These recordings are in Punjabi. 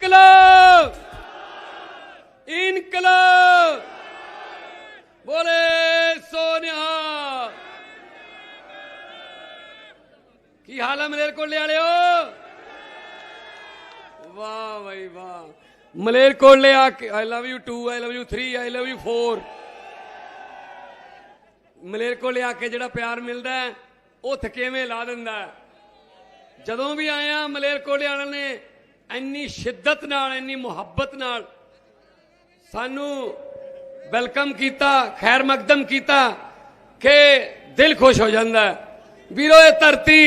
इनकलाब इनकलाब बोले सोनिया ਕੀ ਹਾਲ ਹੈ ਮਲੇਰਕੋਟਲੇ ਵਾਲਿਓ ਵਾਹ ਬਈ ਵਾਹ ਮਲੇਰਕੋਟਲੇ ਆ ਕੇ I love you 2 I love you 3 I love you 4 ਮਲੇਰਕੋਟਲੇ ਆ ਕੇ ਜਿਹੜਾ ਪਿਆਰ ਮਿਲਦਾ ਹੈ ਉਹ ਥਕੇਵੇਂ ਲਾ ਦਿੰਦਾ ਹੈ ਜਦੋਂ ਵੀ ਆਇਆ ਮਲੇਰਕੋਟਲੇ ਵਾਲਿਆਂ ਨੇ ਇੰਨੀ ਸ਼ਿੱਦਤ ਨਾਲ, ਇੰਨੀ ਮੁਹੱਬਤ ਨਾਲ ਸਾਨੂੰ ਵੈਲਕਮ ਕੀਤਾ, ਖੈਰ ਮਕਦਮ ਕੀਤਾ ਕਿ ਦਿਲ ਖੁਸ਼ ਹੋ ਜਾਂਦਾ ਵੀਰੋ, ਇਹ ਧਰਤੀ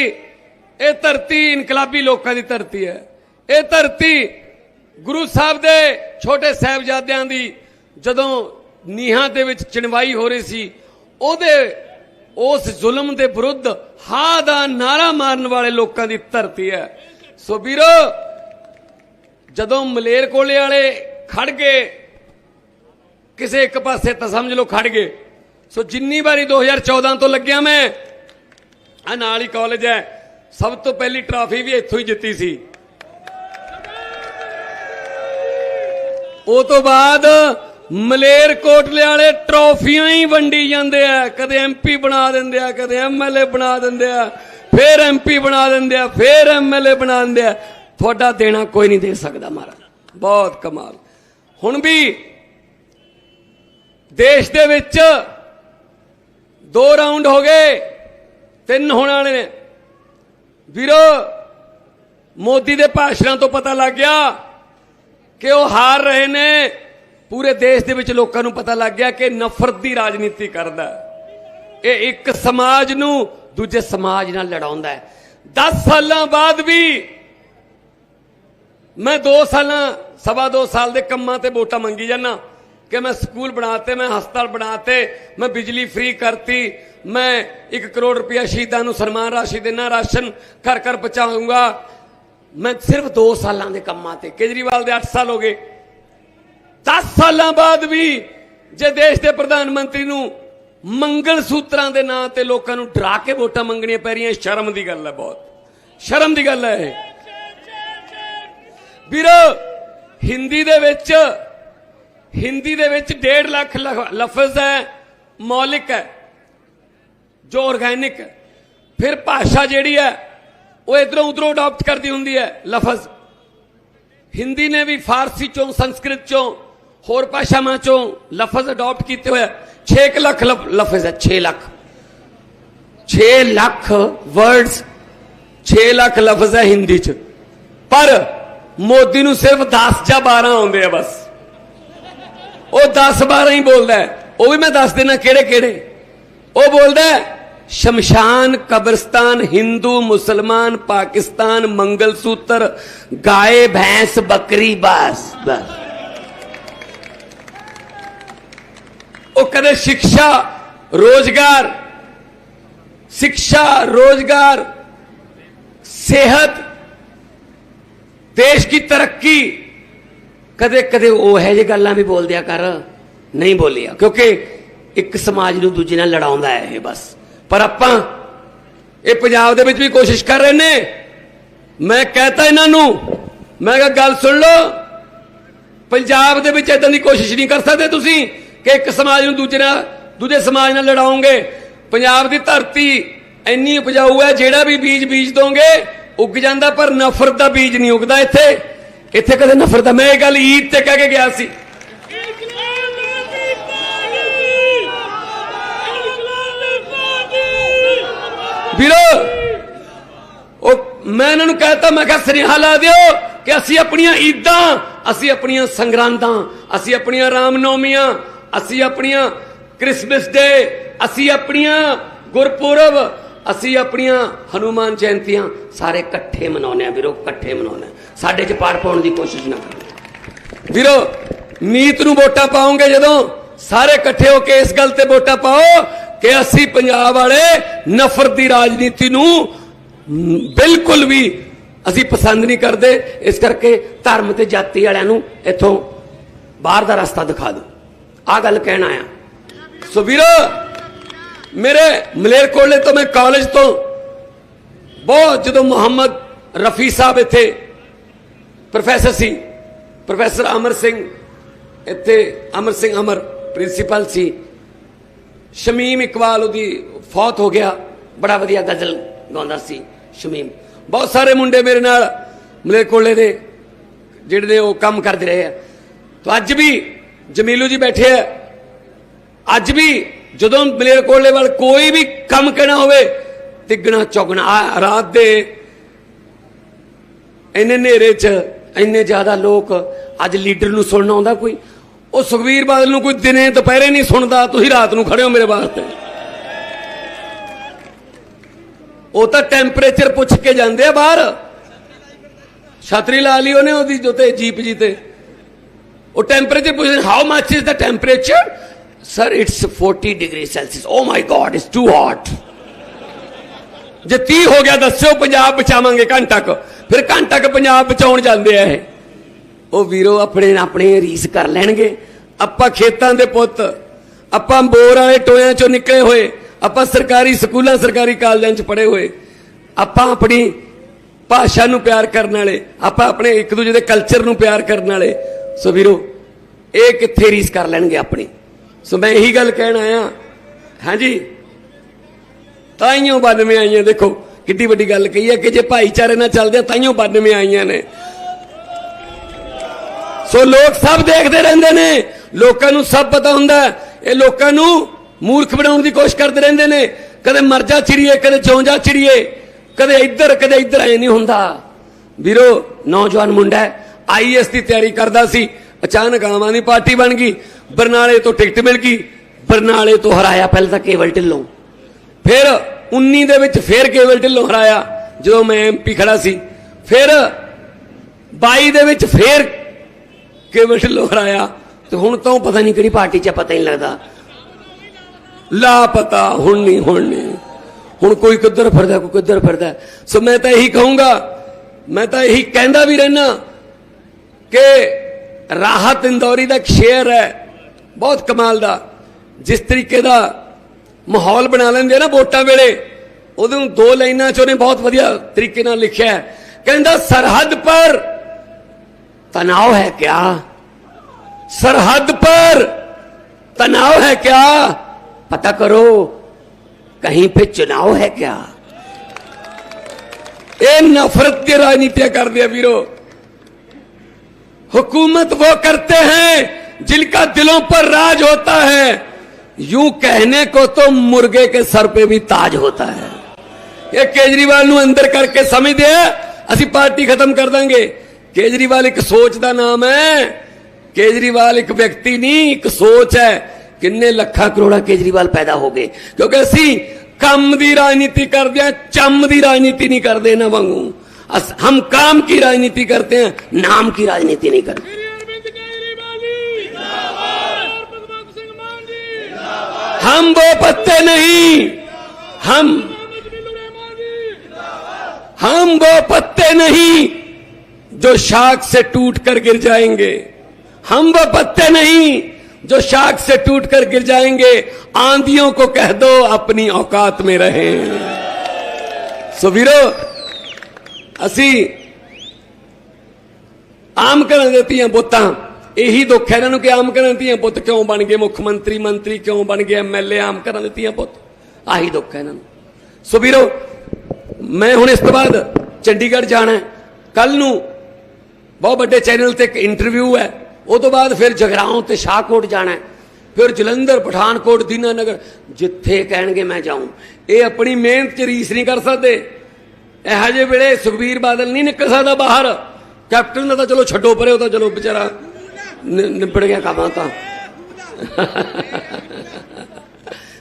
ਇਹ ਧਰਤੀ ਇਨਕਲਾਬੀ ਲੋਕਾਂ ਦੀ ਧਰਤੀ ਹੈ। ਇਹ ਧਰਤੀ ਗੁਰੂ ਸਾਹਿਬ ਦੇ ਛੋਟੇ ਸਾਹਿਬਜ਼ਾਦਿਆਂ ਦੀ ਜਦੋਂ ਨੀਹਾਂ ਦੇ ਵਿੱਚ ਚਿਣਵਾਈ ਹੋ ਰਹੀ ਸੀ, ਉਹਦੇ, ਉਸ ਜ਼ੁਲਮ ਦੇ ਵਿਰੁੱਧ ਹਾ ਦਾ ਨਾਰਾ ਮਾਰਨ ਵਾਲੇ ਲੋਕਾਂ ਦੀ ਧਰਤੀ ਹੈ। ਸੋ ਵੀਰੋ ਜਦੋਂ ਮਲੇਰਕੋਟਲੇ ਵਾਲੇ ਖੜ ਗਏ, ਕਿਸੇ ਇੱਕ ਪਾਸੇ ਤਾਂ ਸਮਝ ਲਓ ਖੜ ਗਏ। ਸੋ ਜਿੰਨੀ ਵਾਰੀ 2014 ਤੋਂ ਲੱਗਿਆ ਮੈਂ ਆ ਨਾਲ ਹੀ ਕਾਲਜ ਹੈ। ਸਭ ਤੋਂ ਪਹਿਲੀ ਟਰਾਫੀ ਵੀ ਇੱਥੋਂ ਹੀ ਜਿੱਤੀ ਸੀ। ਉਹ ਤੋਂ ਬਾਅਦ ਮਲੇਰਕੋਟਲੇ ਵਾਲੇ ਟਰੋਫੀਆਂ ਹੀ ਵੰਡੀ ਜਾਂਦੇ ਆ। ਕਦੇ ਐਮਪੀ ਬਣਾ ਦਿੰਦੇ ਆ, ਕਦੇ ਐਮਐਲਏ ਬਣਾ ਦਿੰਦੇ ਆ, ਫੇਰ ਐਮਪੀ ਬਣਾ ਦਿੰਦੇ ਆ, ਫੇਰ ਐਮਐਲਏ ਬਣਾ ਦਿੰਦੇ ਆ। ਤੁਹਾਡਾ ਦੇਣਾ ਕੋਈ ਨਹੀਂ ਦੇ ਸਕਦਾ ਮਹਾਰਾਜ। ਬਹੁਤ ਕਮਾਲ। ਹੁਣ ਵੀ ਦੇਸ਼ ਦੇ ਵਿੱਚ ਦੋ ਰਾਉਂਡ ਹੋ ਗਏ, ਤਿੰਨ ਹੋਣ ਵਾਲੇ ਨੇ। ਵੀਰੋ, ਮੋਦੀ ਦੇ ਭਾਸ਼ਣਾਂ ਤੋਂ ਪਤਾ ਲੱਗ ਗਿਆ ਕਿ ਉਹ ਹਾਰ ਰਹੇ ਨੇ। ਪੂਰੇ ਦੇਸ਼ ਦੇ ਵਿੱਚ ਲੋਕਾਂ ਨੂੰ ਪਤਾ ਲੱਗ ਗਿਆ ਕਿ ਨਫ਼ਰਤ ਦੀ ਰਾਜਨੀਤੀ ਕਰਦਾ ਇਹ ਇੱਕ ਸਮਾਜ ਨੂੰ ਦੂਜੇ ਸਮਾਜ ਨਾਲ ਲੜਾਉਂਦਾ ਹੈ। 10 ਸਾਲਾਂ ਬਾਅਦ ਵੀ ਮੈਂ 2 ਸਾਲਾਂ, ਸਵਾ 2 ਸਾਲ ਦੇ ਕੰਮਾਂ ਤੇ ਵੋਟਾਂ ਮੰਗੀ ਜਾਨਾ ਕਿ ਮੈਂ ਸਕੂਲ ਬਣਾਤੇ, ਮੈਂ ਹਸਪਤਾਲ ਬਣਾਤੇ, ਮੈਂ ਬਿਜਲੀ ਫ੍ਰੀ ਕਰਤੀ, ਮੈਂ 1 ਕਰੋੜ ਰੁਪਇਆ ਸ਼ਹੀਦਾਂ ਨੂੰ ਸਨਮਾਨ ਰਾਸ਼ੀ ਦੇਣਾ, ਰਾਸ਼ਨ ਘਰ ਘਰ ਪਹੁੰਚਾਉਂਗਾ। ਮੈਂ ਸਿਰਫ 2 ਸਾਲਾਂ ਦੇ ਕੰਮਾਂ ਤੇ, ਕੇਜਰੀਵਾਲ ਦੇ 8 ਸਾਲ ਹੋ ਗਏ। 10 ਸਾਲਾਂ ਬਾਅਦ ਵੀ ਜੇ ਦੇਸ਼ ਦੇ ਪ੍ਰਧਾਨ ਮੰਤਰੀ ਨੂੰ ਮੰਗਲ ਸੂਤਰਾਂ ਦੇ ਨਾਂ ਤੇ ਲੋਕਾਂ ਨੂੰ ਡਰਾ ਕੇ ਵੋਟਾਂ ਮੰਗਣੀਆਂ ਪੈ ਰਹੀਆਂ, ਸ਼ਰਮ ਦੀ ਗੱਲ ਹੈ ਬਹੁਤ। ਸ਼ਰਮ ਦੀ ਗੱਲ ਹੈ ਇਹ। ਵੀਰ, ਹਿੰਦੀ ਦੇ ਵਿੱਚ, ਹਿੰਦੀ ਦੇ ਵਿੱਚ 1.5 ਲੱਖ ਲਫ਼ਜ਼ ਹੈ, ਮੌਲਿਕ ਹੈ, ਜੋ ਆਰਗੈਨਿਕ ਹੈ। ਫਿਰ ਭਾਸ਼ਾ ਜਿਹੜੀ ਹੈ, ਉਹ ਇਧਰੋਂ ਉਧਰੋਂ ਅਡਾਪਟ ਕਰਦੀ ਹੁੰਦੀ ਹੈ, ਲਫ਼ਜ਼। ਹਿੰਦੀ ਨੇ ਵੀ ਫਾਰਸੀ ਚੋਂ, ਸੰਸਕ੍ਰਿਤ ਚੋਂ, ਹੋਰ ਭਾਸ਼ਾਵਾਂ ਚੋਂ ਲਫ਼ਜ਼ ਅਡਾਪਟ ਕੀਤੇ ਹੋਏ 6 ਲੱਖ ਲਫ਼ਜ਼ ਹੈ 6 ਲੱਖ। 6 ਲੱਖ ਵਰਡਸ 6 ਲੱਖ ਲਫ਼ਜ਼ ਹੈ ਹਿੰਦੀ ਚ। ਪਰ ਮੋਦੀ ਨੂੰ ਸਿਰਫ 10 ਜਾਂ 12 ਆਉਂਦੇ ਆ ਬਸ। ਉਹ 10 12 ਹੀ ਬੋਲਦਾ ਉਹ ਵੀ ਮੈਂ ਦੱਸ ਦੇਣਾ ਕਿਹੜੇ ਕਿਹੜੇ। ਉਹ ਬੋਲਦਾ ਸ਼ਮਸ਼ਾਨ, ਕਬਰਸਤਾਨ, ਹਿੰਦੂ, ਮੁਸਲਮਾਨ, ਪਾਕਿਸਤਾਨ ਮੰਗਲ ਸੂਤਰ ਗਾਏ, ਭੈਂਸ, ਬੱਕਰੀ, ਬਸ ਬਸ। ਉਹ ਕਦੇ ਸਿੱਖਿਆ ਰੋਜ਼ਗਾਰ ਸਿੱਖਿਆ ਰੋਜ਼ਗਾਰ, ਸਿਹਤ ਦੇਸ਼ ਦੀ ਤਰੱਕੀ। ਕਦੇ ਕਦੇ ਉਹ ਹੈ ਜੇ ਗੱਲਾਂ ਵੀ ਬੋਲ ਦਿਆ ਕਰ, ਨਹੀਂ ਬੋਲਿਆ। ਕਿਉਂਕਿ ਇੱਕ ਸਮਾਜ ਨੂੰ ਦੂਜੇ ਨਾਲ ਲੜਾਉਂਦਾ ਹੈ ਇਹ ਬਸ। ਪਰ ਆਪਾਂ ਇਹ ਪੰਜਾਬ ਦੇ ਵਿੱਚ ਵੀ ਕੋਸ਼ਿਸ਼ ਕਰ ਰਹੇ ਨੇ। ਮੈਂ ਕਹਤਾ ਇਹਨਾਂ ਨੂੰ, ਮੈਂ ਕਿਹਾ ਗੱਲ ਸੁਣ ਲਓ। ਪੰਜਾਬ ਦੇ ਵਿੱਚ ਇਦਾਂ ਦੀ ਕੋਸ਼ਿਸ਼ ਨਹੀਂ ਕਰ ਸਕਦੇ ਤੁਸੀਂ ਕਿ ਇੱਕ ਸਮਾਜ ਨੂੰ ਦੂਜੇ ਨਾਲ, ਦੂਜੇ ਸਮਾਜ ਨਾਲ ਲੜਾਓਗੇ। ਪੰਜਾਬ ਦੀ ਧਰਤੀ ਇੰਨੀ ਉਪਜਾਊ ਹੈ ਜਿਹੜਾ ਵੀ ਬੀਜ ਬੀਜ ਦੋਗੇ ਉੱਗ ਜਾਂਦਾ, ਪਰ ਨਫ਼ਰਤ ਦਾ ਬੀਜ ਨਹੀਂ ਉੱਗਦਾ ਇੱਥੇ। ਇੱਥੇ ਕਦੇ ਨਫ਼ਰਤ ਦਾ ਮੈਂ ਇਹ ਗੱਲ ਈਦ ਤੇ ਕਹਿ ਕੇ ਗਿਆ ਸੀ। ਵੀਰੋ, ਉਹ ਮੈਂ ਇਹਨਾਂ ਨੂੰ ਕਹਤਾ, ਮੈਂ ਕਿਹਾ, ਸੁਨੇਹਾ ਲਾ ਦਿਓ ਕਿ ਅਸੀਂ ਆਪਣੀਆਂ ਈਦਾਂ, ਅਸੀਂ ਆਪਣੀਆਂ ਸੰਗਰਾਂਦਾਂ, ਅਸੀਂ ਆਪਣੀਆਂ ਰਾਮਨੌਮੀਆਂ, ਅਸੀਂ ਆਪਣੀਆਂ ਕ੍ਰਿਸਮਸ ਡੇ, ਅਸੀਂ ਆਪਣੀਆਂ ਗੁਰਪੁਰਬ ਅਸੀਂ ਆਪਣੀਆਂ ਹਨੂਮਾਨ ਜਯੰਤੀਆਂ ਸਾਰੇ ਇਕੱਠੇ ਮਨਾਉਂਦੇ ਆ ਵੀਰੋ, ਇਕੱਠੇ ਮਨਾਉਂਦੇ ਆ ਸਾਡੇ ਚ ਪਾੜ ਪਾਉਣ ਦੀ ਕੋਸ਼ਿਸ਼ ਨਾ ਕਰੋ। ਵੀਰੋ, ਮੀਤ ਨੂੰ ਵੋਟਾਂ ਪਾਉਂਗੇ ਜਦੋਂ ਸਾਰੇ ਇਕੱਠੇ ਹੋ ਕੇ ਇਸ ਗੱਲ ਤੇ ਵੋਟਾਂ ਪਾਓ ਕਿ ਅਸੀਂ ਪੰਜਾਬ ਵਾਲੇ ਨਫ਼ਰਤ ਦੀ ਰਾਜਨੀਤੀ ਨੂੰ ਬਿਲਕੁਲ ਵੀ ਅਸੀਂ ਪਸੰਦ ਨਹੀਂ ਕਰਦੇ। ਇਸ ਕਰਕੇ ਧਰਮ ਤੇ ਜਾਤੀ ਵਾਲਿਆਂ ਨੂੰ ਇੱਥੋਂ ਬਾਹਰ ਦਾ ਰਸਤਾ ਦਿਖਾ ਦਿਓ। ਆ ਗੱਲ ਕਹਿਣਾ ਆ ਸੋ ਵੀਰੋ ਮੇਰੇ ਮਲੇਰਕੋਲੇ ਤੋਂ ਮੈਂ ਕਾਲਜ ਤੋਂ ਬਹੁਤ ਜਦੋਂ ਮੁਹੰਮਦ ਰਫੀ ਸਾਹਿਬ ਇੱਥੇ ਪ੍ਰੋਫੈਸਰ ਸੀ, ਪ੍ਰੋਫੈਸਰ ਅਮਰ ਸਿੰਘ, ਇੱਥੇ ਅਮਰ ਸਿੰਘ ਅਮਰ ਪ੍ਰਿੰਸੀਪਲ ਸੀ। ਸ਼ਮੀਮ ਇਕਬਾਲ ਉਹਦੀ ਫੌਤ ਹੋ ਗਿਆ, ਬੜਾ ਵਧੀਆ ਗਜ਼ਲ ਗਾਉਂਦਾ ਸੀ ਸ਼ਮੀਮ। ਬਹੁਤ ਸਾਰੇ ਮੁੰਡੇ ਮੇਰੇ ਨਾਲ ਮਲੇਕੋਲੇ ਦੇ, ਜਿਹੜੇ ਨੇ ਉਹ ਕੰਮ ਕਰਦੇ ਰਹੇ ਆ। ਤਾਂ ਅੱਜ ਵੀ ਜਮੀਲੂ ਜੀ ਬੈਠੇ ਆ। ਅੱਜ ਵੀ ਜਦੋਂ ਮਲੇਰਕੋਟਲੇ ਵੱਲ ਕੋਈ ਵੀ ਕੰਮ ਕਹਿਣਾ ਹੋਵੇ, ਤਿੱਗਣਾ ਚੌਗਣਾ ਰਾਤ ਦੇ ਇੰਨੇ ਹਨੇਰੇ 'ਚ ਇੰਨੇ ਜ਼ਿਆਦਾ ਲੋਕ ਅੱਜ ਲੀਡਰ ਨੂੰ ਸੁਣਨਾ ਆਉਂਦਾ ਕੋਈ? ਉਹ ਸੁਖਵੀਰ ਬਾਦਲ ਨੂੰ ਕੋਈ ਦਿਨੇ ਦੁਪਹਿਰੇ ਨਹੀਂ ਸੁਣਦਾ, ਤੁਸੀਂ ਰਾਤ ਨੂੰ ਖੜੇ ਹੋ ਮੇਰੇ ਵਾਸਤੇ ਉਹ ਤਾਂ ਟੈਂਪਰੇਚਰ ਪੁੱਛ ਕੇ ਜਾਂਦੇ ਆ ਬਾਹਰ। ਛਤਰੀ ਲਾ ਲਈ ਉਹਨੇ ਉਹਦੀ ਜੋਤੇ ਜੀਪ ਜੀ ਤੇ। ਉਹ ਟੈਂਪਰੇਚਰ ਪੁੱਛਦੇ how much is the temperature sir it's 40 degree Celsius oh my God it's too hot ਜੇ 30 ਹੋ ਗਿਆ, ਦੱਸਿਓ ਪੰਜਾਬ ਬਚਾਵਾਂਗੇ ਘੰਟਾ ਕੁ ਫਿਰ ਘੰਟਾ ਕੁ ਪੰਜਾਬ ਬਚਾਉਣ ਜਾਂਦੇ ਆ ਇਹ। ਉਹ ਵੀਰੋ ਆਪਣੇ ਆਪਣੇ ਰੀਸ ਕਰ ਲੈਣਗੇ। ਆਪਾਂ ਖੇਤਾਂ ਦੇ ਪੁੱਤ, ਆਪਾਂ ਬੋਰ ਵਾਲੇ ਟੋਇਆਂ ਚੋਂ ਨਿਕਲੇ ਹੋਏ, ਆਪਾਂ ਸਰਕਾਰੀ ਸਕੂਲਾਂ, ਸਰਕਾਰੀ ਕਾਲਜਾਂ 'ਚ ਪੜ੍ਹੇ ਹੋਏ। ਆਪਾਂ ਆਪਣੀ ਭਾਸ਼ਾ ਨੂੰ ਪਿਆਰ ਕਰਨ ਵਾਲੇ, ਆਪਾਂ ਆਪਣੇ ਇੱਕ ਦੂਜੇ ਦੇ ਕਲਚਰ ਨੂੰ ਪਿਆਰ ਕਰਨ ਵਾਲੇ। ਸੋ ਵੀਰੋ, ਇਹ ਕਿੱਥੇ ਰੀਸ ਕਰ ਲੈਣਗੇ ਆਪਣੀ? ਸੋ ਮੈਂ ਇਹੀ ਗੱਲ ਕਹਿਣ ਆਇਆ। ਹਾਂਜੀ। ਤਾਈਓ 92 ਆਈਆਂ, ਦੇਖੋ, ਕਿੱਡੀ ਵੱਡੀ ਗੱਲ ਕਹੀ ਹੈ ਕਿ ਜੇ ਭਾਈਚਾਰੇ ਨਾਲ ਚੱਲਦੇ ਆ, ਤਾਈਓ 92 ਆਈਆਂ ਨੇ। ਸੋ ਲੋਕ ਸਭ ਦੇਖਦੇ ਰਹਿੰਦੇ ਨੇ। ਲੋਕਾਂ ਨੂੰ ਸਭ ਪਤਾ ਹੁੰਦਾ ਇਹ ਲੋਕਾਂ ਨੂੰ ਮੂਰਖ ਬਣਾਉਣ ਦੀ ਕੋਸ਼ਿਸ਼ ਕਰਦੇ ਰਹਿੰਦੇ ਨੇ। ਕਦੇ ਮਰਜ਼ਾ ਚਿੜੀਏ, ਕਦੇ ਜਿਉਂ ਜਾ ਚਿੜੀਏ। ਕਦੇ ਇੱਧਰ ਕਦੇ ਇੱਧਰ ਐ ਨਹੀਂ ਹੁੰਦਾ। ਵੀਰੋ, ਨੌਜਵਾਨ ਮੁੰਡਾ ਆਈਐਸ ਦੀ ਤਿਆਰੀ ਕਰਦਾ ਸੀ। ਅਚਾਨਕ ਆਮ ਆਦਮੀ ਪਾਰਟੀ ਬਣ ਗਈ। ਬਰਨਾਲੇ ਤੋਂ ਟਿਕਟ ਮਿਲ ਗਈ, ਬਰਨਾਲੇ ਤੋਂ ਹਰਾਇਆ ਪਹਿਲਾਂ ਤਾਂ ਕੇਵਲ ਢਿੱਲੋਂ। ਫਿਰ 19 ਦੇ ਵਿੱਚ ਫਿਰ ਕੇਵਲ ਢਿੱਲੋਂ ਹਰਾਇਆ, ਜਦੋਂ ਮੈਂ ਐਮਪੀ ਖੜਾ ਸੀ। ਫਿਰ 22 ਦੇ ਵਿੱਚ ਫਿਰ ਕੇਵਲ ਢਿੱਲੋਂ ਹਰਾਇਆ। ਤੇ ਹੁਣ ਤਾਂ ਉਹ ਪਤਾ ਨਹੀਂ ਕਿਹੜੀ ਪਾਰਟੀ 'ਚ ਪਤਾ ਹੀ ਨਹੀਂ ਲੱਗਦਾ। ਲਾਪਤਾ, ਹੁਣ ਨਹੀਂ ਹੁਣ ਨਹੀਂ। ਹੁਣ ਕੋਈ ਕਿੱਧਰ ਫਿਰਦਾ, ਕੋਈ ਕਿੱਧਰ ਫਿਰਦਾ। ਸੋ ਮੈਂ ਤਾਂ ਇਹੀ ਕਹੂੰਗਾ, ਮੈਂ ਤਾਂ ਇਹੀ ਕਹਿੰਦਾ ਵੀ ਰਹਿਣਾ ਕਿ ਰਾਹਤ ਇੰਦੌਰੀ ਦਾ ਇੱਕ ਸ਼ੇਰ ਹੈ। ਬਹੁਤ ਕਮਾਲ ਦਾ ਜਿਸ ਤਰੀਕੇ ਦਾ ਮਾਹੌਲ ਬਣਾ ਲੈਂਦੇ ਆ ਨਾ ਵੋਟਾਂ ਵੇਲੇ ਉਹਦੇ ਨੂੰ ਦੋ ਲਾਈਨਾਂ ਚ ਉਹਨੇ ਬਹੁਤ ਵਧੀਆ ਤਰੀਕੇ ਨਾਲ ਲਿਖਿਆ ਹੈ ਕਹਿੰਦਾ ਸਰਹੱਦ ਪਰ तनाव है क्या सरहद पर तनाव है क्या पता करो कहीं पे चुनाव है क्या ये नफरत की राजनीतियां कर दिया वीरो हुकूमत वो करते हैं जिनका दिलों पर राज होता है यूं कहने को तो मुर्गे के सर पे भी ताज होता है ਇਹ ਕੇਜਰੀਵਾਲ ਨੂੰ ਅੰਦਰ ਕਰਕੇ ਸਮਝਦੇ ਆ ਅਸੀਂ ਪਾਰਟੀ ਖਤਮ ਕਰ ਦਾਂਗੇ ਕੇਜਰੀਵਾਲ ਇੱਕ ਸੋਚ ਦਾ ਨਾਮ ਹੈ ਕੇਜਰੀਵਾਲ ਇੱਕ ਵਿਅਕਤੀ ਨਹੀਂ ਇੱਕ ਸੋਚ ਹੈ ਕਿੰਨੇ ਲੱਖਾਂ ਕਰੋੜਾਂ ਕੇਜਰੀਵਾਲ ਪੈਦਾ ਹੋ ਗਏ ਕਿਉਂਕਿ ਅਸੀਂ ਕੰਮ ਦੀ ਰਾਜਨੀਤੀ ਕਰਦੇ ਆ ਚੰਮ ਦੀ ਰਾਜਨੀਤੀ ਨਹੀਂ ਕਰਦੇ ਇਹਨਾਂ ਵਾਂਗੂ ਅਸ- ਹਮ काम की राजनीति करते हैं नाम की राजनीति नहीं करते हम वो पत्ते नहीं। हम हम वो पत्ते नहीं जो शाख से टूट कर गिर जाएँगे। हम वो पत्ते नहीं जो शाख से टूट कर गिर जाएँगे। आंधियों को कह दो अपनी औकात में रहे। सो वीरो, असी आम कर देती हैं बोता। ਇਹੀ ਦੁੱਖ ਹੈ ਇਹਨਾਂ ਨੂੰ ਕਿ ਆਮ ਘਰਾਂ ਦੀਆਂ ਧੀਆਂ ਪੁੱਤ। ਕਿਉਂ ਬਣ ਗਏ ਮੁੱਖ ਮੰਤਰੀ ਮੰਤਰੀ ਕਿਉਂ ਬਣ ਗਏ ਐਮਐਲਏ ਆਮ ਘਰਾਂ ਦੇ ਧੀਆਂ ਪੁੱਤ। ਆਹੀ ਦੁੱਖ ਹੈ ਇਹਨਾਂ ਨੂੰ। ਸੋ ਵੀਰੋ, ਮੈਂ ਹੁਣ ਇਸ ਤੋਂ ਬਾਅਦ ਚੰਡੀਗੜ੍ਹ ਜਾਣਾ ਕੱਲ ਨੂੰ ਬਹੁਤ ਵੱਡੇ ਚੈਨਲ ਤੇ ਇੱਕ ਇੰਟਰਵਿਊ ਹੈ। ਉਹ ਤੋਂ ਬਾਅਦ ਫਿਰ ਜਗਰਾਉਂ ਤੇ ਸ਼ਾਹਕੋਟ ਜਾਣਾ ਫਿਰ ਜਲੰਧਰ, ਪਠਾਨਕੋਟ, ਦੀਨਾਨਗਰ, ਜਿੱਥੇ ਕਹਿਣਗੇ ਮੈਂ ਜਾਊਂ। ਇਹ ਆਪਣੀ ਮਿਹਨਤ ਚ ਰੀਸ ਨਹੀਂ ਕਰ ਸਕਦੇ। ਇਹੋ ਜਿਹੇ ਵੇਲੇ ਸੁਖਬੀਰ ਬਾਦਲ ਨਹੀਂ ਨਿਕਲ ਸਕਦਾ ਬਾਹਰ। ਕੈਪਟਨ ਦਾ ਤਾਂ ਚਲੋ ਛੱਡੋ ਪਰੇ, ਉਹ ਤਾਂ ਚਲੋ ਵਿਚਾਰਾ ਨਿਬੜ ਗਿਆ ਕੰਮ ਤਾਂ।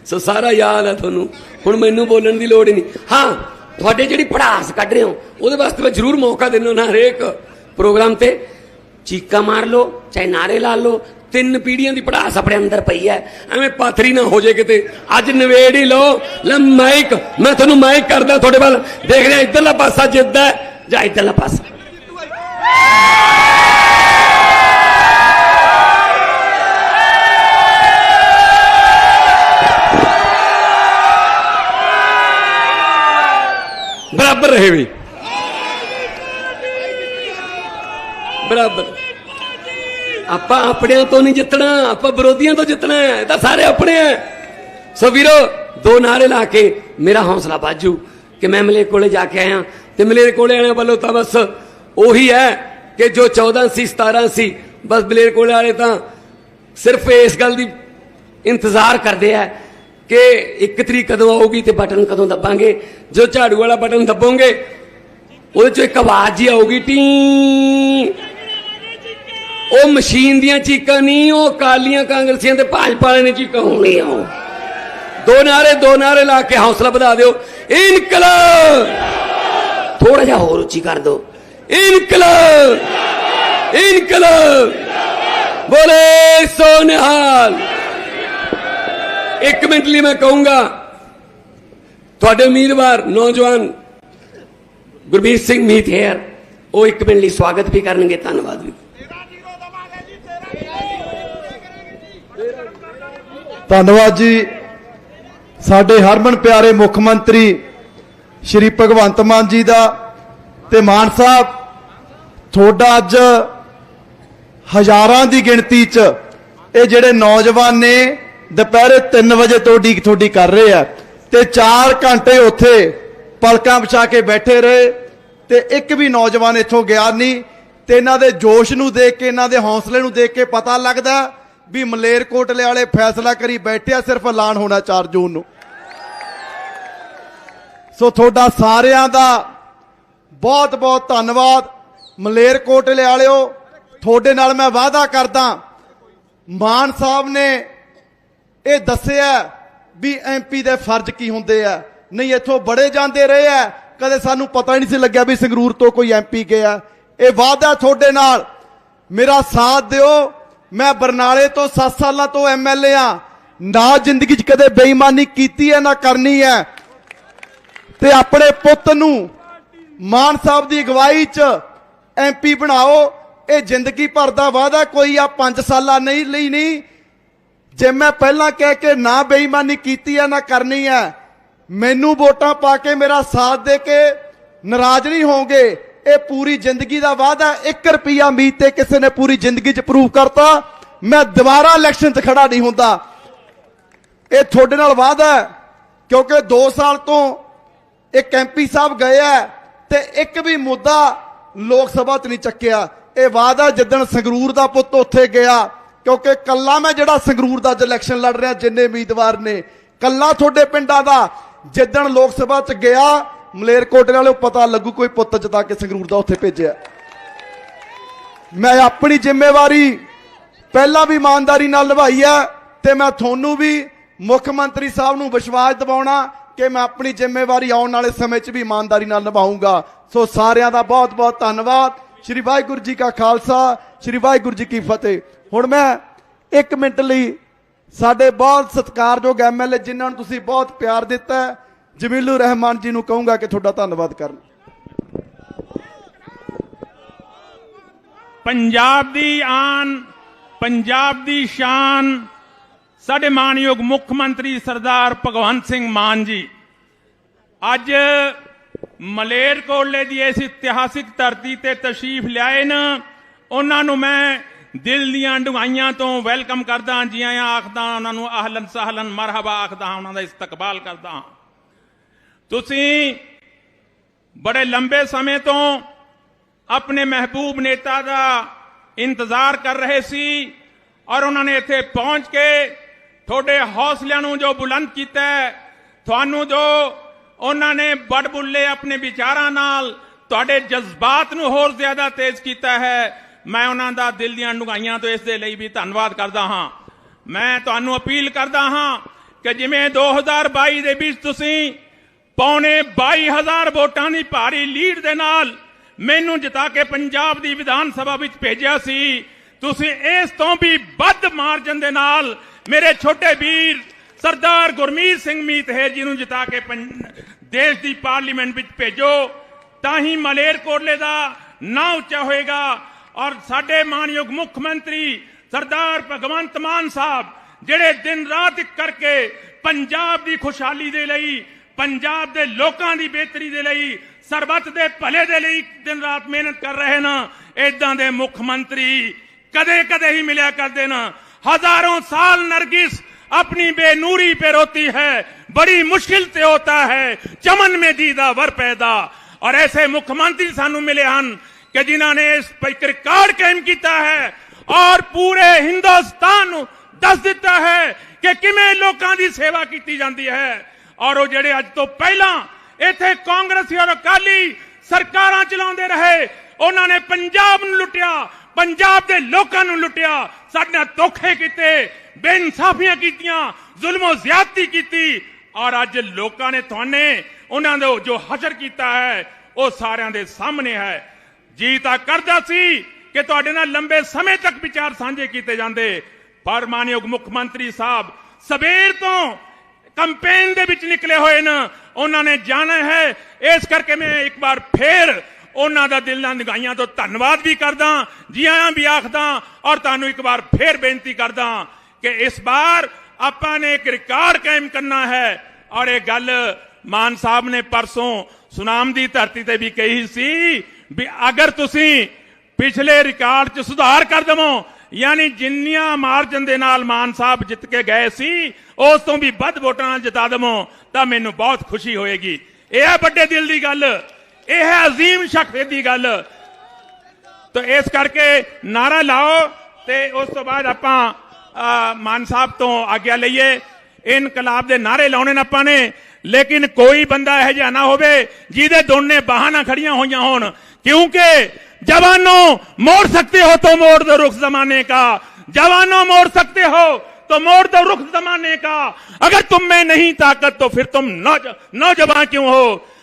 ਸੋ ਸਾਰਾ ਯਾਦ ਹੈ ਤੁਹਾਨੂੰ। ਹੁਣ ਮੈਨੂੰ ਬੋਲਣ ਦੀ ਲੋੜ ਹੀ ਨਹੀਂ। ਹਾਂ, ਤੁਹਾਡੇ ਜਿਹੜੀ ਪੜਾਸ ਕੱਢ ਰਹੇ ਹੋ, ਉਹਦੇ ਵਾਸਤੇ ਮੈਂ ਜ਼ਰੂਰ ਮੌਕਾ ਦਿੰਦਾ ਨਾ ਹਰੇਕ ਪ੍ਰੋਗਰਾਮ ਤੇ। ਚੀਕਾ ਮਾਰ ਲਓ, ਚਾਹੇ ਨਾਰੇ ਲਾ ਲਓ, ਤਿੰਨ ਪੀੜੀਆਂ ਦੀ ਪੜਾਸ ਆਪਣੇ ਅੰਦਰ ਪਈ ਹੈ। ਐਵੇਂ ਪਾਥਰੀ ਨਾ ਹੋ ਜੇ ਕਿਤੇ। ਅੱਜ ਨਵੇੜ ਹੀ ਲਓ। ਲੈ ਮਾਈਕ, ਮੈਂ ਤੁਹਾਨੂੰ ਮਾਈਕ ਕਰਦਾ ਤੁਹਾਡੇ ਵੱਲ। ਦੇਖ ਰਿਹਾ ਇੱਧਰਲਾ ਪਾਸਾ ਜਿੱਤਦਾ ਹੈ ਜਾਂ ਇੱਧਰਲਾ ਪਾਸਾ? ਬਰਾਬਰ ਰਹੇ ਬਰਾਬਰ। ਆਪਾਂ ਆਪਣਿਆਂ ਤੋਂ ਨਹੀਂ ਜਿੱਤਣਾ, ਆਪਾਂ ਵਿਰੋਧੀਆਂ ਤੋਂ ਜਿੱਤਣਾ ਹੈ, ਇਹ ਤਾਂ ਸਾਰੇ ਆਪਣੇ ਹੈ। ਸੋ ਵੀਰੋ, ਦੋ ਨਾਰੇ ਲਾ ਕੇ ਮੇਰਾ ਹੌਸਲਾ ਬਾਜੂ ਕਿ ਮੈਂ ਮਲੇ ਕੋਲੇ ਜਾ ਕੇ ਆਇਆ। ਤੇ ਮਲੇ ਕੋਲੇ ਵਾਲਿਆਂ ਵੱਲੋਂ ਤਾਂ ਬਸ ਉਹੀ ਹੈ ਕਿ ਜੋ 14 ਸੀ 17 ਸੀ, ਬਸ ਮਲੇ ਕੋਲੇ ਵਾਲੇ ਤਾਂ ਸਿਰਫ ਇਸ ਗੱਲ ਦੀ ਇੰਤਜ਼ਾਰ ਕਰਦੇ ਆ ਕਿ ਇੱਕ ਤਰੀਕ ਕਦੋਂ ਆਊਗੀ ਤੇ ਬਟਨ ਕਦੋਂ ਦੱਬਾਂਗੇ? ਜੋ ਝਾੜੂ ਵਾਲਾ ਬਟਨ ਦੱਬੋਗੇ, ਉਹਦੇ ਚੋਂ ਇੱਕ ਆਵਾਜ਼ ਹੀ ਆਊਗੀ, ਟੀ। ਉਹ ਮਸ਼ੀਨ ਦੀਆਂ ਚੀਕਾਂ ਨਹੀਂ ਉਹ ਕਾਲੀਆਂ ਕਾਂਗਰਸੀਆਂ ਤੇ ਭਾਜਪਾ ਵਾਲੇ ਨੇ ਚੀਕਾਂ ਹੋਣੀਆਂ ਉਹ। ਦੋ ਨਾਰੇ ਦੋ ਨਾਰੇ ਲਾ ਕੇ ਹੌਸਲਾ ਵਧਾ ਦਿਓ। ਇਨਕਲਾਬ! ਥੋੜਾ ਜਿਹਾ ਹੋਰ ਉੱਚੀ ਕਰ ਦਿਓ। ਇਨਕਲਾਬ! ਇਨਕਲਾਬ! ਬੋਲੇ ਸੋ ਨਿਹਾਲ ਇੱਕ ਮਿੰਟ ਲਈ ਮੈਂ ਕਹੂੰਗਾ, ਤੁਹਾਡੇ ਉਮੀਦਵਾਰ ਨੌਜਵਾਨ ਗੁਰਬੀਰ ਸਿੰਘ ਮੀਤ ਹੇਅਰ, ਉਹ ਇੱਕ ਮਿੰਟ ਲਈ ਸਵਾਗਤ ਵੀ ਕਰਨਗੇ, ਧੰਨਵਾਦ ਵੀ। ਧੰਨਵਾਦ ਜੀ। ਸਾਡੇ ਹਰਮਨ ਪਿਆਰੇ ਮੁੱਖ ਮੰਤਰੀ ਸ਼੍ਰੀ ਭਗਵੰਤ ਮਾਨ ਜੀ ਦਾ ਤੇ ਮਾਨ ਸਾਹਿਬ, ਤੁਹਾਡਾ ਅੱਜ ਹਜ਼ਾਰਾਂ ਦੀ ਗਿਣਤੀ 'ਚ ਇਹ ਜਿਹੜੇ ਨੌਜਵਾਨ ਨੇ ਦੁਪਹਿਰੇ 3 ਵਜੇ ਤੋਂ ਡੀਕ ਤੁਹਾਡੀ ਕਰ ਰਹੇ ਆ। ਤੇ 4 ਘੰਟੇ ਉੱਥੇ ਪਲਕਾਂ ਵਿਛਾ ਕੇ ਬੈਠੇ ਰਹੇ ਤੇ ਇੱਕ ਵੀ ਨੌਜਵਾਨ ਇੱਥੋਂ ਗਿਆ ਨਹੀਂ। ਤੇ ਇਹਨਾਂ ਦੇ ਜੋਸ਼ ਨੂੰ ਦੇਖ ਕੇ, ਇਹਨਾਂ ਦੇ ਹੌਸਲੇ ਨੂੰ ਦੇਖ ਕੇ ਪਤਾ ਲੱਗਦਾ ਵੀ ਮਲੇਰਕੋਟਲੇ ਵਾਲੇ ਫੈਸਲਾ ਕਰੀ ਬੈਠਿਆ ਸਿਰਫ ਐਲਾਨ ਹੋਣਾ 4 ਜੂਨ ਨੂੰ। ਸੋ ਤੁਹਾਡਾ ਸਾਰਿਆਂ ਦਾ ਬਹੁਤ ਬਹੁਤ ਧੰਨਵਾਦ। ਮਲੇਰਕੋਟਲੇ ਵਾਲਿਓ, ਤੁਹਾਡੇ ਨਾਲ ਮੈਂ ਵਾਅਦਾ ਕਰਦਾ, ਮਾਨ ਸਾਹਿਬ ਨੇ ਇਹ ਦੱਸਿਆ ਵੀ ਐਮਪੀ ਦੇ ਫਰਜ਼ ਕੀ ਹੁੰਦੇ ਆ। ਨਹੀਂ, ਇੱਥੋਂ ਬੜੇ ਜਾਂਦੇ ਰਹੇ ਆ। ਕਦੇ ਸਾਨੂੰ ਪਤਾ ਹੀ ਨਹੀਂ ਸੀ ਲੱਗਿਆ ਵੀ ਸੰਗਰੂਰ ਤੋਂ ਕੋਈ ਐਮਪੀ ਗਿਆ। ਇਹ ਵਾਅਦਾ ਤੁਹਾਡੇ ਨਾਲ। ਮੇਰਾ ਸਾਥ ਦਿਓ। ਮੈਂ ਬਰਨਾਲੇ ਤੋਂ 7 ਸਾਲਾਂ ਤੋਂ ਐਮਐਲਏ ਆ। ਨਾ ਜ਼ਿੰਦਗੀ 'ਚ ਕਦੇ ਬੇਈਮਾਨੀ ਕੀਤੀ ਹੈ, ਨਾ ਕਰਨੀ ਹੈ। ਤੇ ਆਪਣੇ ਪੁੱਤ ਨੂੰ ਮਾਨ ਸਾਹਿਬ ਦੀ ਅਗਵਾਈ 'ਚ ਐਮਪੀ ਬਣਾਓ। ਇਹ ਜ਼ਿੰਦਗੀ ਭਰ ਦਾ ਵਾਅਦਾ। ਕੋਈ ਆ 5 ਸਾਲਾਂ ਨਹੀਂ ਲਈ ਨਹੀਂ। ਜੇ ਮੈਂ ਪਹਿਲਾਂ ਕਹਿ ਕੇ ਨਾ ਬੇਈਮਾਨੀ ਕੀਤੀ ਹੈ, ਨਾ ਕਰਨੀ ਹੈ, ਮੈਨੂੰ ਵੋਟਾਂ ਪਾ ਕੇ ਮੇਰਾ ਸਾਥ ਦੇ ਕੇ ਨਾਰਾਜ਼ ਨਹੀਂ ਹੋਵੋਗੇ। ਇਹ ਪੂਰੀ ਜ਼ਿੰਦਗੀ ਦਾ ਵਾਅਦਾ 1 ਰੁਪਿਆ ਉਮੀਦ ਤੇ ਕਿਸੇ ਨੇ ਪੂਰੀ ਜ਼ਿੰਦਗੀ 'ਚ ਪ੍ਰੂਵ ਕਰਤਾ। ਮੈਂ ਦੁਬਾਰਾ ਇਲੈਕਸ਼ਨ 'ਚ ਖੜਾ ਨਹੀਂ ਹੁੰਦਾ। ਇਹ ਤੁਹਾਡੇ ਨਾਲ ਵਾਅਦਾ ਹੈ, ਕਿਉਂਕਿ 2 ਸਾਲ ਤੋਂ ਇੱਕ ਐਮਪੀ ਸਾਹਿਬ ਗਏ ਆ ਤੇ ਇੱਕ ਵੀ ਮੁੱਦਾ ਲੋਕ ਸਭਾ 'ਚ ਨਹੀਂ ਚੱਕਿਆ। ਇਹ ਵਾਅਦਾ ਜਿੱਦਣ ਸੰਗਰੂਰ ਦਾ ਪੁੱਤ ਉੱਥੇ ਗਿਆ ਕਿਉਂਕਿ ਕੱਲਾ ਮੈਂ ਜਿਹੜਾ ਸੰਗਰੂਰ ਦਾ ਅੱਜ ਇਲੈਕਸ਼ਨ ਲੜ ਰਿਹਾ, ਜਿੰਨੇ ਉਮੀਦਵਾਰ ਨੇ, ਕੱਲਾ ਤੁਹਾਡੇ ਪਿੰਡਾਂ ਦਾ। ਜਿੱਦਣ ਲੋਕ ਸਭਾ 'ਚ ਗਿਆ ਮਲੇਰਕੋਟਲੇ ਵਾਲਿਓ ਪਤਾ ਲੱਗੂ ਕੋਈ ਪੁੱਤ ਜਿਤਾ ਕੇ ਸੰਗਰੂਰ ਦਾ ਉੱਥੇ ਭੇਜਿਆ। ਮੈਂ ਆਪਣੀ ਜ਼ਿੰਮੇਵਾਰੀ ਪਹਿਲਾਂ ਵੀ ਇਮਾਨਦਾਰੀ ਨਾਲ ਨਿਭਾਈ ਹੈ ਤੇ ਮੈਂ ਤੁਹਾਨੂੰ ਵੀ ਮੁੱਖ ਮੰਤਰੀ ਸਾਹਿਬ ਨੂੰ ਵਿਸ਼ਵਾਸ ਦਿਵਾਉਣਾ ਕਿ ਮੈਂ ਆਪਣੀ ਜ਼ਿੰਮੇਵਾਰੀ ਆਉਣ ਵਾਲੇ ਸਮੇਂ 'ਚ ਵੀ ਇਮਾਨਦਾਰੀ ਨਾਲ ਨਿਭਾਉਂਗਾ ਸੋ ਸਾਰਿਆਂ ਦਾ ਬਹੁਤ ਬਹੁਤ ਧੰਨਵਾਦ। ਸ਼੍ਰੀ ਵਾਹਿਗੁਰੂ ਜੀ ਕਾ ਖਾਲਸਾ, ਸ਼੍ਰੀ ਵਾਹਿਗੁਰੂ ਜੀ ਕੀ ਫਤਿਹ। ਹੁਣ ਮੈਂ 1 ਮਿੰਟ ਲਈ ਸਾਡੇ ਬਹੁਤ ਸਤਿਕਾਰਯੋਗ ਐਮਐਲਏ ਜਿਨ੍ਹਾਂ ਨੂੰ ਤੁਸੀਂ ਬਹੁਤ ਪਿਆਰ ਦਿੱਤਾ ਜਮੀਲੂ ਰਹਿਮਾਨ ਜੀ ਨੂੰ ਕਹੂੰਗਾ ਕਿ ਤੁਹਾਡਾ ਧੰਨਵਾਦ ਕਰਨ। ਪੰਜਾਬ ਦੀ ਆਨ, ਪੰਜਾਬ ਦੀ ਸ਼ਾਨ, ਸਾਡੇ ਮਾਨਯੋਗ ਮੁੱਖ ਮੰਤਰੀ ਸਰਦਾਰ ਭਗਵੰਤ ਸਿੰਘ ਮਾਨ ਜੀ, ਅੱਜ ਮਲੇਰਕੋਟਲੇ ਦੀ ਇਸ ਇਤਿਹਾਸਿਕ ਧਰਤੀ ਤੇ ਤਸ਼ਰੀਫ ਲਿਆਏ ਨੇ ਉਹਨਾਂ ਨੂੰ ਮੈਂ ਦਿਲ ਦੀਆਂ ਡੁਆਈਆਂ ਤੋਂ ਵੈਲਕਮ ਕਰਦਾ ਹਾਂ, ਜੀ ਆਇਆਂ ਆਖਦਾ ਹਾਂ, ਉਹਨਾਂ ਨੂੰ ਅਹਲਨ ਸਹਲਨ ਮਰਹਬਾ ਆਖਦਾ ਹਾਂ, ਉਹਨਾਂ ਦਾ ਇਸਤਕਬਾਲ ਕਰਦਾ ਹਾਂ। ਤੁਸੀਂ ਬੜੇ ਲੰਬੇ ਸਮੇਂ ਤੋਂ ਆਪਣੇ ਮਹਿਬੂਬ ਨੇਤਾ ਦਾ ਇੰਤਜ਼ਾਰ ਕਰ ਰਹੇ ਸੀ ਔਰ ਉਹਨਾਂ ਨੇ ਇੱਥੇ ਪਹੁੰਚ ਕੇ ਤੁਹਾਡੇ ਹੌਸਲਿਆਂ ਨੂੰ ਜੋ ਬੁਲੰਦ ਕੀਤਾ ਤੁਹਾਨੂੰ ਜੋ ਉਹਨਾਂ ਨੇ ਬੜਬੁੱਲੇ ਆਪਣੇ ਵਿਚਾਰਾਂ ਨਾਲ ਤੁਹਾਡੇ ਜਜ਼ਬਾਤ ਨੂੰ ਹੋਰ ਜ਼ਿਆਦਾ ਤੇਜ਼ ਕੀਤਾ ਹੈ। ਮੈਂ ਉਹਨਾਂ ਦਾ ਦਿਲ ਦੀਆਂ ਡੂੰਘਾਈਆਂ ਤੋਂ ਇਸ ਦੇ ਲਈ ਵੀ ਧੰਨਵਾਦ ਕਰਦਾ ਹਾਂ। ਮੈਂ ਤੁਹਾਨੂੰ ਅਪੀਲ ਕਰਦਾ ਹਾਂ ਕਿ ਜਿਵੇਂ 2022 ਦੇ ਵਿੱਚ ਤੁਸੀਂ ਪੌਣੇ 22000 ਵੋਟਾਂ ਦੀ ਭਾਰੀ ਲੀਡ ਦੇ ਨਾਲ ਮੈਨੂੰ ਜਿਤਾ ਕੇ ਪੰਜਾਬ ਦੀ ਵਿਧਾਨ ਸਭਾ ਵਿੱਚ ਭੇਜਿਆ ਸੀ, ਤੁਸੀਂ ਇਸ ਤੋਂ ਵੀ ਵੱਧ ਮਾਰਜਨ ਦੇ ਨਾਲ ਮੇਰੇ ਛੋਟੇ ਵੀਰ ਸਰਦਾਰ ਗੁਰਮੀਤ ਸਿੰਘ ਮੀਤਹੇਰ ਜੀ ਨੂੰ ਜਿਤਾ ਕੇ ਦੇਸ਼ ਦੀ ਪਾਰਲੀਮੈਂਟ ਵਿੱਚ ਭੇਜੋ, ਤਾਂ ਹੀ ਮਲੇਰ ਕੋਟਲੇ ਦਾ ਨਾਂ ਉੱਚਾ ਹੋਏਗਾ। ਔਰ ਸਾਡੇ ਮਾਨਯੋਗ ਮੁੱਖ ਮੰਤਰੀ ਸਰਦਾਰ ਭਗਵੰਤ ਮਾਨ ਸਾਹਿਬ, ਜਿਹੜੇ ਦਿਨ ਰਾਤ ਕਰਕੇ ਪੰਜਾਬ ਦੀ ਖੁਸ਼ਹਾਲੀ ਦੇ ਲਈ, ਪੰਜਾਬ ਦੇ ਲੋਕਾਂ ਦੀ ਬਿਹਤਰੀ ਦੇ ਲਈ, ਸਰਬੱਤ ਦੇ ਭਲੇ ਦੇ ਲਈ ਦਿਨ ਰਾਤ ਮਿਹਨਤ ਕਰ ਰਹੇ ਨਾ ਇਦਾਂ ਦੇ ਮੁੱਖ ਮੰਤਰੀ ਕਦੇ ਕਦੇ ਹੀ ਮਿਲਿਆ ਕਰਦੇ ਨਾ। ਹਜ਼ਾਰਾਂ ਸਾਲ ਨਰਗਿਸ अपनी बेनूरी पे रोती है बड़ी मुश्किल से होता है चमन में दीदा वर पैदा और ऐसे मुख्यमंत्री सानू मिले ਹਨ ਕਿ ਜਿਨ੍ਹਾਂ ਨੇ ਇਸ ਪਰ ਇੱਕ ਰਿਕਾਰਡ ਕਾਇਮ ਕੀਤਾ ਹੈ ਔਰ ਪੂਰੇ ਹਿੰਦੁਸਤਾਨ ਨੂੰ ਦੱਸ ਦਿੱਤਾ ਹੈ ਕਿ ਕਿਵੇਂ ਲੋਕਾਂ ਦੀ ਸੇਵਾ ਕੀਤੀ ਜਾਂਦੀ ਹੈ ਔਰ ਉਹ ਜਿਹੜੇ ਅੱਜ ਤੋਂ ਪਹਿਲਾਂ ਇੱਥੇ ਕਾਂਗਰਸੀ ਔਰ ਅਕਾਲੀ ਸਰਕਾਰਾਂ ਚਲਾਉਂਦੇ ਰਹੇ ਉਹਨਾਂ ਨੇ ਪੰਜਾਬ ਨੂੰ ਲੁੱਟਿਆ ਪੰਜਾਬ ਦੇ ਲੋਕਾਂ ਨੂੰ ਲੁੱਟਿਆ ਸਾਡੇ ਨਾਲ ਧੋਖੇ ਕੀਤੇ ਬੇਇਨਸਾਫੀਆਂ ਕੀਤੀਆਂ, ਜ਼ੁਲਮੋ ਜ਼ਿਆਦਤੀ ਕੀਤੀ ਔਰ ਅੱਜ ਲੋਕਾਂ ਨੇ ਤੁਹਾਨੂੰ ਉਹਨਾਂ ਦਾ ਜੋ ਹਸ਼ਰ ਕੀਤਾ ਹੈ, ਉਹ ਸਾਰਿਆਂ ਦੇ ਸਾਹਮਣੇ ਹੈ। ਜੀ ਤਾਂ ਕਰਦਾ ਸੀ ਕਿ ਤੁਹਾਡੇ ਨਾਲ ਲੰਬੇ ਸਮੇਂ ਤੱਕ ਵਿਚਾਰ ਸਾਂਝੇ ਕੀਤੇ ਜਾਂਦੇ। ਪਰ ਮਾਨਯੋਗ ਮੁੱਖ ਮੰਤਰੀ ਸਾਹਿਬ, ਸਵੇਰ ਤੋਂ ਕੰਪੇਨ ਦੇ ਵਿੱਚ ਨਿਕਲੇ ਹੋਏ ਨੇ, ਉਹਨਾਂ ਨੇ ਜਾਣਾ ਹੈ। ਇਸ ਕਰਕੇ ਮੈਂ ਇੱਕ ਵਾਰ ਫੇਰ ਉਹਨਾਂ ਦਾ ਦਿਲ ਨਾਲ ਨਿਗਾਹੀਆਂ ਤੋਂ ਧੰਨਵਾਦ ਵੀ ਕਰਦਾ, ਜੀ ਆਇਆਂ ਵੀ ਆਖਦਾ ਔਰ ਤੁਹਾਨੂੰ ਇੱਕ ਵਾਰ ਫੇਰ ਬੇਨਤੀ ਕਰਦਾ। ਕਿ ਇਸ ਵਾਰ ਆਪਾਂ ਨੇ ਇੱਕ ਰਿਕਾਰਡ ਕਾਇਮ ਕਰਨਾ ਹੈ। ਔਰ ਇਹ ਗੱਲ ਮਾਨ ਸਾਹਿਬ ਨੇ ਪਰਸੋਂ ਸੁਨਾਮ ਦੀ ਧਰਤੀ ਤੇ ਵੀ ਕਹੀ ਸੀ ਵੀ ਅਗਰ ਤੁਸੀਂ ਪਿਛਲੇ ਰਿਕਾਰਡ 'ਚ ਸੁਧਾਰ ਕਰ ਦਵੋ, ਯਾਨੀ ਜਿੰਨੀਆਂ ਮਾਰਜਨ ਦੇ ਨਾਲ ਮਾਨ ਸਾਹਿਬ ਜਿੱਤ ਕੇ ਗਏ ਸੀ, ਉਸ ਤੋਂ ਵੀ ਵੱਧ ਵੋਟਾਂ ਨਾਲ ਜਿਤਾ ਦਵੋ, ਤਾਂ ਮੈਨੂੰ ਬਹੁਤ ਖੁਸ਼ੀ ਹੋਏਗੀ। ਇਹ ਹੈ ਵੱਡੇ ਦਿਲ ਦੀ ਗੱਲ, ਇਹ ਹੈ ਅਜ਼ੀਮ ਸ਼ਖਸੀਅਤ ਦੀ ਗੱਲ। ਤਾਂ ਇਸ ਕਰਕੇ ਨਾਰਾ ਲਾਓ ਤੇ ਉਸ ਤੋਂ ਬਾਅਦ ਆਪਾਂ ਮਾਨ ਸਾਹਿਬ ਤੋਂ ਆਗਿਆ ਲਈਏ ਇਨਕਲਾਬ ਦੇ ਨਾਰੇ ਲਾਉਣੇ ਨੇ ਆਪਾਂ ਨੇ ਲੇਕਿਨ ਕੋਈ ਬੰਦਾ ਇਹ ਜਿਹਾ ਨਾ ਹੋਵੇ ਜਿਹਦੇ ਦੋਨੇ ਬਾਹਾਂ ਨਾ ਖੜੀਆਂ ਹੋਈਆਂ ਹੋਣ क्योंकि जवानों मोड़ सकते हो तो मोड़ दो रुख जमाने का जवानों मोड़ सकते हो तो मोड़ दो रुख जमाने का अगर तुम में नहीं ताकत तो फिर तुम नौज, नौजवान क्यों हो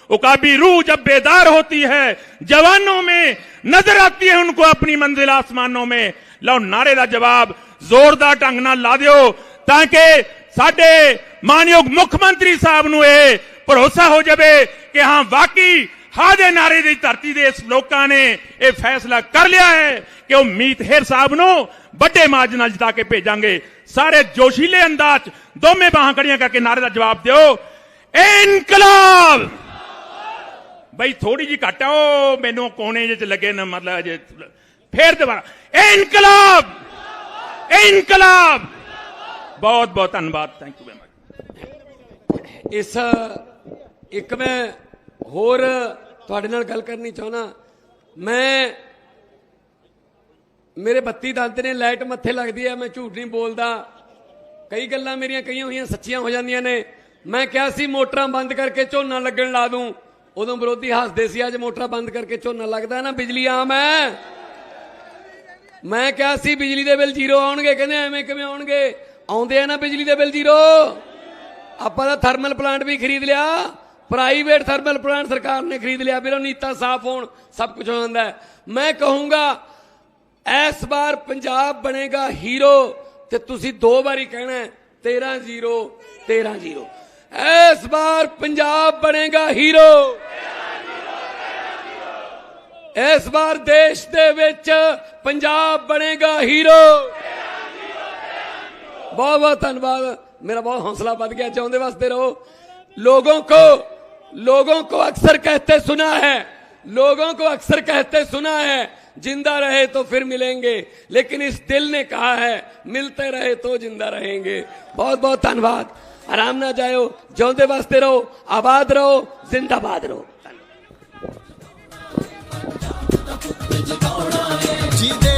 उकाबी रूह जब बेदार होती है जवानों में नजर आती है उनको अपनी मंजिल आसमानों में लो नारे का जवाब ਜ਼ੋਰਦਾਰ ਢੰਗ ਨਾਲ ਲਾ ਦਿਓ ਤਾਂ ਕਿ ਸਾਡੇ ਮਾਨਯੋਗ ਮੁੱਖ ਮੰਤਰੀ ਸਾਹਿਬ ਨੂੰ ਇਹ ਭਰੋਸਾ ਹੋ ਜਾਵੇ ਕਿ ਹਾਂ, ਵਾਕਈ ਹਾ ਦੇ ਨਾਰੇ ਦੀ ਧਰਤੀ ਦੇ ਇਸ ਲੋਕਾਂ ਨੇ ਇਹ ਫੈਸਲਾ ਕਰ ਲਿਆ ਹੈ ਕਿ ਉਹ ਮੀਤ ਹੇਰ ਸਾਹਿਬ ਨੂੰ ਵੱਡੇ ਮਾਜ ਨਾਲ ਜਿਤਾ ਕੇ ਭੇਜਾਂਗੇ। ਸਾਰੇ ਜੋਸ਼ੀਲੇ ਅੰਦਾਜ਼ ਦੋਵੇਂ ਬਾਹਾਂ ਕੜੀਆਂ ਕਰਕੇ ਨਾਰੇ ਦਾ ਜਵਾਬ ਦਿਓ। ਇਨਕਲਾਬ! ਬਈ ਥੋੜੀ ਜੀ ਘਟਾ ਉਹ ਮੈਨੂੰ ਕੋਨੇ ਜਿਹੇ ਚ ਲੱਗੇ ਨਾ, ਮਤਲਬ ਜੇ ਫੇਰ ਦੁਬਾਰਾ। ਇਨਕਲਾਬ! ਇਨਕਲਾਬ। ਬਹੁਤ ਬਹੁਤ ਧੰਨਵਾਦ। ਥੈਂਕ ਯੂ ਵੈਰੀ ਮਚ ਇਸ, ਇੱਕ ਮੈਂ ਹੋਰ ਤੁਹਾਡੇ ਨਾਲ ਗੱਲ ਕਰਨੀ ਚਾਹੁੰਦਾ। ਮੈਂ, ਮੇਰੇ ਬੱਤੀ ਦੰਦ ਨੇ ਲਾਈਟ ਮੱਥੇ ਲੱਗਦੀ ਹੈ, ਮੈਂ ਝੂਠ ਨਹੀਂ ਬੋਲਦਾ। ਕਈ ਗੱਲਾਂ ਮੇਰੀਆਂ ਕਈਆਂ ਹੋਈਆਂ ਸੱਚੀਆਂ ਹੋ ਜਾਂਦੀਆਂ ਨੇ। ਮੈਂ ਕਿਹਾ ਸੀ ਮੋਟਰਾਂ ਬੰਦ ਕਰਕੇ ਝੋਨਾ ਲੱਗਣ ਲਾ ਦੂੰ। ਉਦੋਂ ਵਿਰੋਧੀ ਹੱਸਦੇ ਸੀ, ਅੱਜ ਮੋਟਰਾਂ ਬੰਦ ਕਰਕੇ ਝੋਨਾ ਲੱਗਦਾ ਨਾ, ਬਿਜਲੀ ਆਮ ਹੈ। ਮੈਂ ਕਿਹਾ ਸੀ ਬਿਜਲੀ ਦੇ ਬਿੱਲ ਜ਼ੀਰੋ ਆਉਣਗੇ ਕਹਿੰਦੇ ਐਵੇਂ ਕਿਵੇਂ ਆਉਣਗੇ? ਆਉਂਦੇ ਆ ਨਾ ਬਿਜਲੀ ਦੇ ਬਿੱਲ ਜ਼ੀਰੋ? ਆਪਾਂ ਦਾ ਥਰਮਲ ਪਲਾਂਟ ਵੀ ਖਰੀਦ ਲਿਆ। ਪ੍ਰਾਈਵੇਟ ਥਰਮਲ ਪਲਾਂਟ ਸਰਕਾਰ ਨੇ ਖਰੀਦ ਲਿਆ। ਵੀਰੋ ਨੀਤਾ ਸਾਫ਼ ਹੋਣ ਸਭ ਕੁਝ ਹੋ ਜਾਂਦਾ ਮੈਂ ਕਹੂੰਗਾ ਇਸ ਵਾਰ ਪੰਜਾਬ ਬਣੇਗਾ ਹੀਰੋ ਤੇ ਤੁਸੀਂ ਦੋ ਵਾਰੀ ਕਹਿਣਾ ਹੈ, 13 0 13 0 ਇਸ ਵਾਰ ਪੰਜਾਬ ਬਣੇਗਾ ਹੀਰੋ इस बार देश के दे पंजाब बनेगा हीरो। बहुत बहुत धन्यवाद। मेरा बहुत हौसला बद गया चाहते वास्ते रहो। लोगों को लोगों को अक्सर कहते सुना है, लोगों को अक्सर कहते सुना है, ज़िंदा रहे तो फिर मिलेंगे। लेकिन इस दिल ने कहा है, मिलते रहे तो ज़िंदा रहेंगे। बहुत बहुत धन्यवाद। आराम ना जायो जो वास्ते रहो, आबाद रहो, जिंदाबाद रहो। ਜਿਹਦੇ